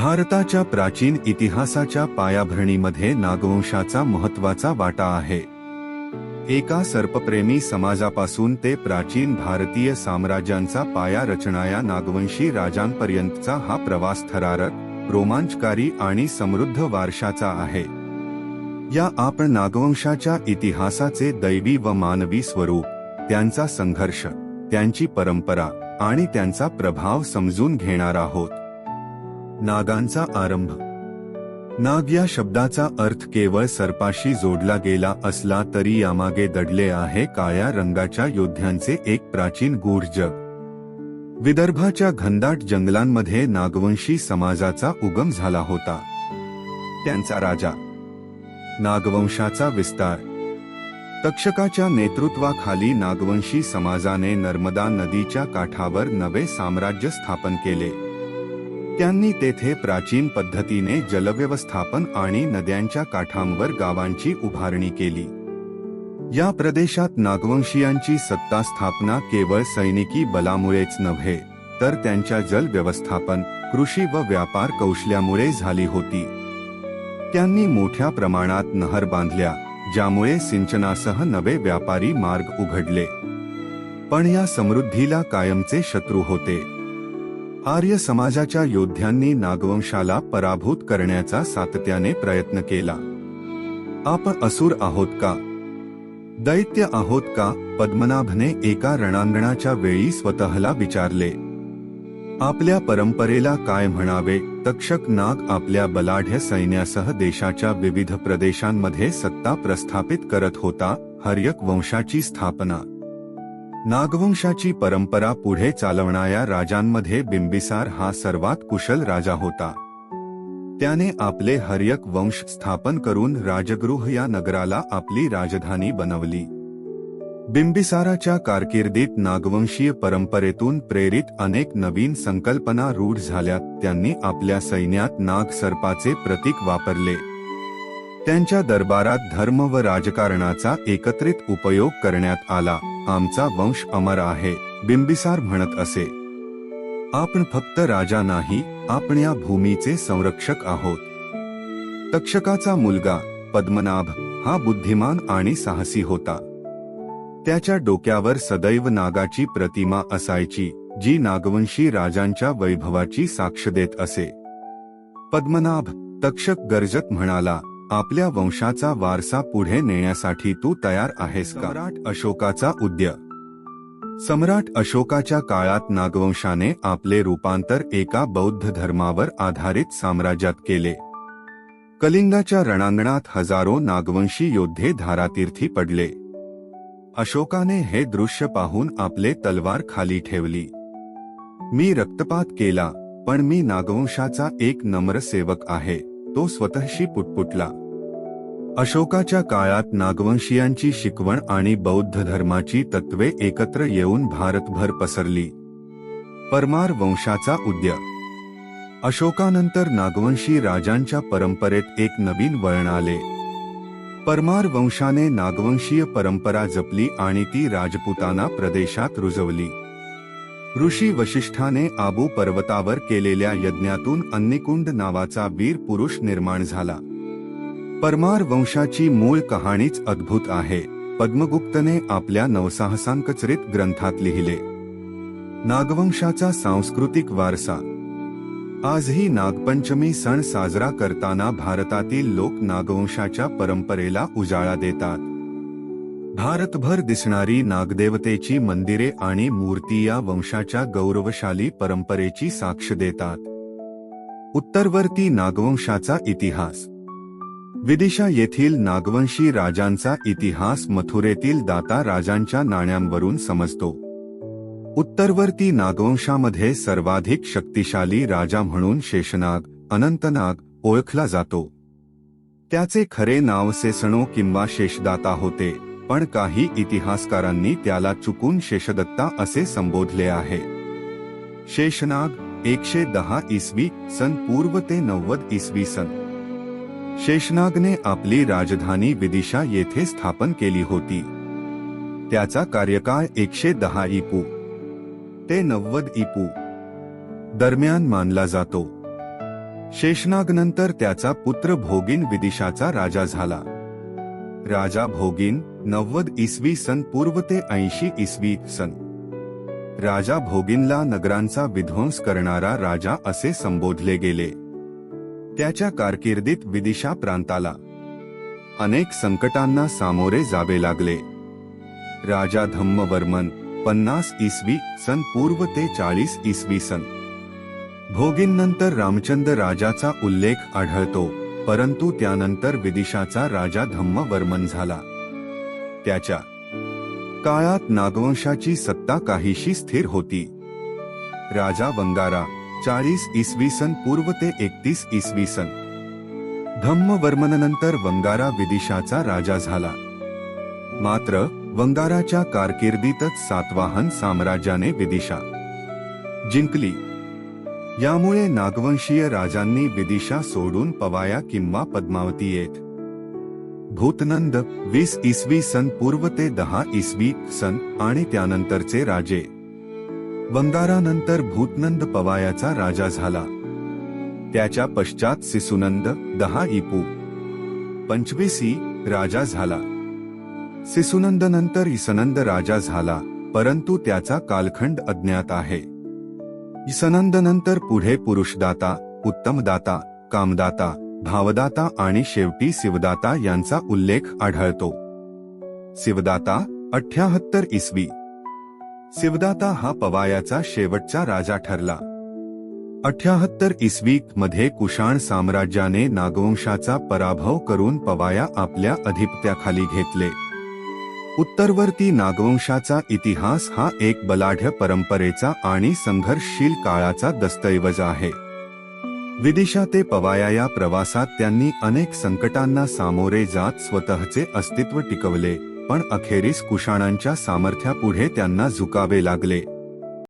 भारताच्या प्राचीन इतिहासाच्या पायाभरणीमध्ये नागवंशाचा महत्त्वाचा वाटा आहे. एका सर्पप्रेमी समाजापासून ते प्राचीन भारतीय साम्राज्यांचा पाया रचणाया नागवंशी राजांपर्यंतचा हा प्रवास थरारक रोमांचकारी आणि समृद्ध वारशाचा आहे. या आपण नागवंशाच्या इतिहासाचे दैवी व मानवी स्वरूप त्यांचा संघर्ष त्यांची परंपरा आणि त्यांचा प्रभाव समजून घेणार आहोत. नागांचा आरंभ. नाग या शब्दाचा अर्थ केवळ सर्पाशी जोडला गेला असला तरी यामागे दडले आहे काळ्या रंगाच्या योद्ध्यांचे एक प्राचीन गूढ जग विदर्भाच्या घनदाट जंगलांमध्ये नागवंशी समाजाचा उगम झाला होता. त्यांचा राजा. नागवंशाचा विस्तार. तक्षकाच्या नेतृत्वाखाली नागवंशी समाजाने नर्मदा नदीच्या काठावर नवे साम्राज्य स्थापन केले. त्यांनी तेथे प्राचीन पद्धतीने जलव्यवस्थापन आणि नद्यांच्या काठांवर गावांची उभारणी केली. या प्रदेशात नागवंशीयांची सत्ता स्थापना केवळ सैनिकी बलामुळेच नव्हे तर त्यांच्या जल व्यवस्थापन कृषी व व्यापार कौशल्यामुळे झाली होती. त्यांनी मोठ्या प्रमाणात नहर बांधल्या ज्यामुळे सिंचनासह नवे व्यापारी मार्ग उघडले. पण या समृद्धीला कायमचे शत्रू होते. आर्य समाजाच्या योद्ध्यांनी नागवंशाला पराभूत करण्याचा सातत्याने प्रयत्न केला. आपण असुर आहोत का? दैत्य आहोत का? पद्मनाभने एका रणांगणाच्या वेळी स्वतःला विचारले. आपल्या परंपरेला काय म्हणावे? तक्षक नाग आपल्या बलाढ्य सैन्यासह देशाच्या विविध प्रदेशांमध्ये सत्ता प्रस्थापित करत होता हर्यक वंशाची स्थापना. नागवंशाची परंपरा पुढे चालवणाऱ्या राजांमध्ये बिंबिसार हा सर्वात कुशल राजा होता. त्याने आपले हर्यक वंश स्थापन करून राजगृह या नगराला आपली राजधानी बनवली. बिंबिसाराच्या कारकिर्दीत नागवंशीय परंपरेतून प्रेरित अनेक नवीन संकल्पना रूढ झाल्या त्यांनी आपल्या सैन्यात नाग सर्पाचे प्रतीक वापरले. त्यांच्या दरबारात धर्म व राजकारणाचा एकत्रित उपयोग करण्यात आला. आमचा वंश अमर आहे बिंबिसार म्हणत असे. आपण फक्त राजा नाही आपण या भूमीचे संरक्षक आहोत. तक्षकाचा मुलगा पद्मनाभ हा बुद्धिमान आणि साहसी होता. त्याच्या डोक्यावर सदैव नागाची प्रतिमा असायची जी नागवंशी राजांच्या वैभवाची साक्ष देत असे. पद्मनाभ तक्षक गर्जत म्हणाला आपल्या वंशाचा वारसा पुढे नेण्यासाठी तू तयार आहेस का? सम्राट अशोकाचा उद्य. सम्राट अशोकाच्या काळात नागवंशाने आपले रूपांतर एका बौद्ध धर्मावर आधारित साम्राज्यात केले. कलिंगाच्या रणांगणात हजारो नागवंशी योद्धे धारातीर्थी पडले. अशोकाने हे दृश्य पाहून आपले तलवार खाली ठेवली. मी रक्तपात केला पण मी नागवंशाचा एक नम्र सेवक आहे तो स्वतःशी पुटपुटला. अशोकाच्या काळात नागवंशीयांची शिकवण आणि बौद्ध धर्माची तत्वे एकत्र येऊन भारतभर पसरली. परमार वंशाचा उद्य. अशोकानंतर नागवंशी राजांच्या परंपरेत एक नवीन वळण आले. परमार वंशाने नागवंशीय परंपरा जपली आणि ती राजपुताना प्रदेशात रुजवली. ऋषी वशिष्ठाने आबू पर्वतावर केलेल्या यज्ञातून अन्निकुंड नावाचा वीर पुरुष निर्माण झाला. परमार वंशाची मूळ कहाणीच अद्भुत आहे. पद्मगुप्तने आपल्या नवसाहसांकचरित ग्रंथात लिहिले. नागवंशाचा सांस्कृतिक वारसा. आजही नागपंचमी सण साजरा करताना भारतातील लोक नागवंशाच्या परंपरेला उजाळा देतात. भारतभर दिसणारी नागदेवतेची मंदिरे आणि मूर्ती या वंशाच्या गौरवशाली परंपरेची साक्ष देतात. उत्तरवर्ती नागवंशाचा इतिहास. विदिशा येथील नागवंशी राजांचा इतिहास मथुरेतील दाता राजांच्या नाण्यांवरून समजतो. उत्तरवर्ती नागवंशामध्ये सर्वाधिक शक्तिशाली राजा म्हणून शेषनाग अनंतनाग ओळखला जातो. त्याचे खरे नाव सेसणो किंवा शेषदाता होते पण काही इतिहासकारांनी त्याला चुकून शेषदत्ता असे संबोधले आहे. शेषनाग एकशे दहा इसवी सन पूर्व ते नव्वद इसवी सन. शेषनागने आपली राजधानी विदिशा येथे स्थापन केली होती. त्याचा कार्यकाळ एकशे दहा इपू ते नव्वद इपू दरम्यान मानला जातो. शेषनागनंतर त्याचा पुत्र भोगीन विदिशाचा राजा झाला. राजा भोगीन नव्वद इसवी सन पूर्व ते ऐंशी इसवी सन. राजा भोगीनला नगरांचा विध्वंस करणारा राजा असे संबोधले गेले. त्याच्या कारकिर्दीत विदिशा प्रांताला. अनेक संकटांना सामोरे जावे लागले. राजा धम्मवर्मन पन्नास इसवी सन पूर्व ते चाळीस इसवी सन. भोगींनंतर रामचंद्र राजाचा उल्लेख आढळतो परंतु त्यानंतर विदिशाचा राजा धम्मवर्मन झाला. त्याच्या काळात नागवंशाची सत्ता काहीशी स्थिर होती. राजा वंगारा चाळीस इसवी सन पूर्व ते एकतीस इसवी सन. धम्मवर्मनंतर वंगारा विदिशाचा राजा झाला. मात्र वंगाराच्या कारकिर्दीतच सातवाहन साम्राज्याने विदिशा जिंकली. यामुळे नागवंशीय राजांनी विदिशा सोडून पवाया किंवा पद्मावती येत. भूतनंद वीस इसवी सन पूर्व ते दहा इसवी सन आणि त्यानंतरचे राजे. वंगारानंतर भूतनंद पवायाचा राजा झाला. त्याच्या पश्चात सिसुनंद दहा इपू पंचवीसी राजा झाला. सिसुनंद नंतर इसनंद राजा झाला परंतु त्याचा कालखंड अज्ञात आहे. इसनंद नंतर पुढे पुरुषदाता उत्तमदाता कामदाता भावदाता आणि शेवटी शिवदाता यांचा उल्लेख आढळतो. शिवदाता अठ्याहत्तर इसवी शिवदाता हा पवायाचा शेवटचा राजा ठरला. अठ्याहत्तर इसवी मध्ये कुशाण साम्राज्याने नागवंशाचा पराभव करून पवाया आपल्या अधिपत्याखाली घेतले. उत्तरवर्ती नागवंशाचा इतिहास हा एक बलाढ्य परंपरेचा आणि संघर्षशील काळाचा दस्तऐवज आहे. विदिशा ते पवाया या प्रवासात त्यांनी अनेक संकटांना सामोरे जात स्वतःचे अस्तित्व टिकवले. पण अखेरीस कुशाणांच्या सामर्थ्यापुढे त्यांना झुकावे लागले.